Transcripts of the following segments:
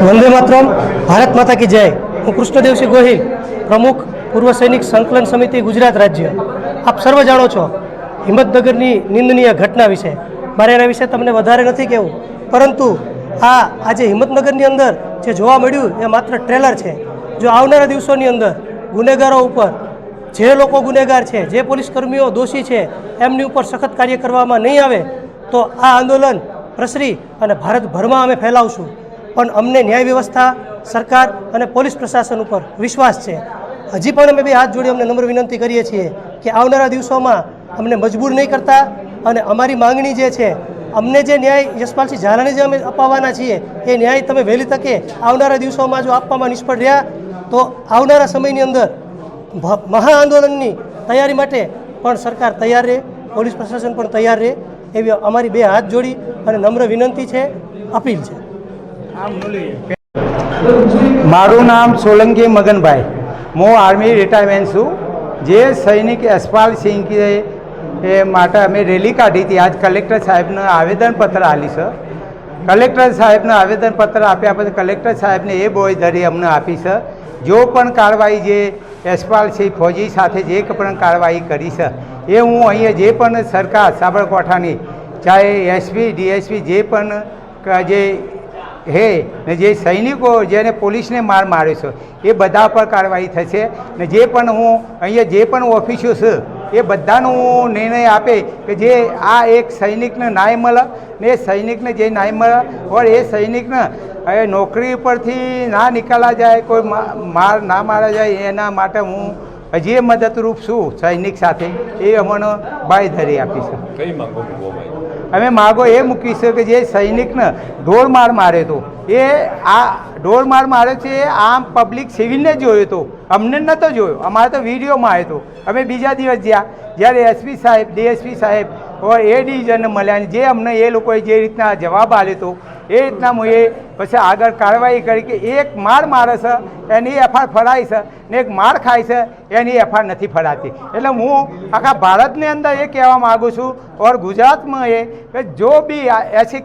વંદે માતરમ, ભારત માતા કી જય. હું કૃષ્ણદેવસિંહ ગોહિલ, પ્રમુખ પૂર્વ સૈનિક સંકલન સમિતિ ગુજરાત રાજ્ય. આપ સર્વ જાણો છો હિંમતનગરની નિંદનીય ઘટના વિશે. મારે એના વિશે તમને વધારે નથી કહેવું. પરંતુ આ આજે હિંમતનગરની અંદર જે જોવા મળ્યું, એ માત્ર ટ્રેલર છે. જો આવનારા દિવસોની અંદર ગુનેગારો ઉપર, જે લોકો ગુનેગાર છે, જે પોલીસ કર્મીઓ દોષી છે, એમની ઉપર સખત કાર્ય કરવામાં નહીં આવે, તો આ આંદોલન પ્રસરી અને ભારતભરમાં અમે ફેલાવશું. પણ અમને ન્યાય વ્યવસ્થા, સરકાર અને પોલીસ પ્રશાસન ઉપર વિશ્વાસ છે. હજી પણ અમે બે હાથ જોડી અમને નમ્ર વિનંતી કરીએ છીએ કે આવનારા દિવસોમાં અમને મજબૂર નહીં કરતા અને અમારી માંગણી જે છે, અમને જે ન્યાય યશપાલસિંહ ઝાલાને જે અમે અપાવવાના છીએ, એ ન્યાય તમે વહેલી તકે આવનારા દિવસોમાં જો આપવામાં નિષ્ફળ રહ્યા, તો આવનારા સમયની અંદર મહા આંદોલનની તૈયારી માટે પણ સરકાર તૈયાર રહે, પોલીસ પ્રશાસન પણ તૈયાર રહે, એવી અમારી બે હાથ જોડી અને નમ્ર વિનંતી છે, અપીલ છે. મારું નામ સોલંકી મગનભાઈ. હું આર્મી રિટાયરમેન્ટ છું. જે સૈનિક યશપાલ સિંહ એ માટે અમે રેલી કાઢી હતી. આજ કલેક્ટર સાહેબને આવેદનપત્ર આપી છે. કલેક્ટર સાહેબને આવેદનપત્ર આપ્યા પછી કલેક્ટર સાહેબને એ બોયધરી અમને આપી છે. જો પણ કાર્યવાહી જે યશપાલ સિંહ ફૌજી સાથે જે પણ કાર્યવાહી કરી છે, એ હું અહીંયા જે પણ સરકાર સાબરકાંઠાની, ચાહે એસપી, ડીએસપી, જે પણ જે હે, ને જે સૈનિકો જેને પોલીસને માર માર્યો છે, એ બધા પર કાર્યવાહી થશે. ને જે પણ હું અહીંયા જે પણ ઓફિસો છે, એ બધાનું નિર્ણય આપે કે જે આ એક સૈનિકને ન્યાય મળે ને એ સૈનિકને જે ન્યાય મળે, ઓર એ સૈનિકને હવે નોકરી પરથી ના નીકળવા જાય, કોઈ માર ના મારા જાય, એના માટે હું હજી એ મદદરૂપ છું સૈનિક સાથે. એ અમને બાંયધરી આપી છે. કઈ માંગો અમે માગો એ મૂકી છે કે જે સૈનિકને ઢોર માર તો. એ આ ઢોર માર છે એ આમ પબ્લિક સિવિલને જોયો હતો અમને નહોતો જોયો. અમારે તો વિડીયોમાં આવ્યો હતો અમે બીજા દિવસ જ્યાં, જ્યારે એસપી સાહેબ ડીએસપી સાહેબ એ ડિવિઝનને મળ્યા જે અમને એ લોકોએ જે રીતના જવાબ આપ્યો હતો એ રીતના હું એ પછી આગળ કાર્યવાહી કરી કે એક માર મારે છે, એની એફઆર ફરાય છે ને એક માર ખાય છે, એની એફઆર નથી ફરાતી એટલે હું આખા ભારતની અંદર એ કહેવા માગું છું ઓર ગુજરાતમાં એ કે જો બી એસી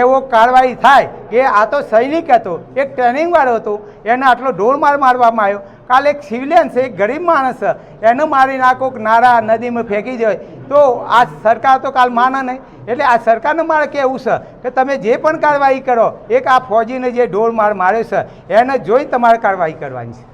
એવો કાર્યવાહી થાય કે આ તો સૈનિક હતો, એક ટ્રેનિંગવાળો હતો, એને આટલો ઢોર માર મારવામાં આવ્યો. કાલે એક સિવિલિયન છે, એક ગરીબ માણસ છે, એને મારી નાખો નારા નદીમાં ફેંકી જાય તો આ સરકાર તો કાલ માને નહીં. એટલે આ સરકારને મારે કહેવું છે? કે તમે જે પણ કાર્યવાહી કરો, એક આ ફૌજીને જે ઢોળ માર માર્યો છે, એને જોઈ તમારે કાર્યવાહી કરવાની છે.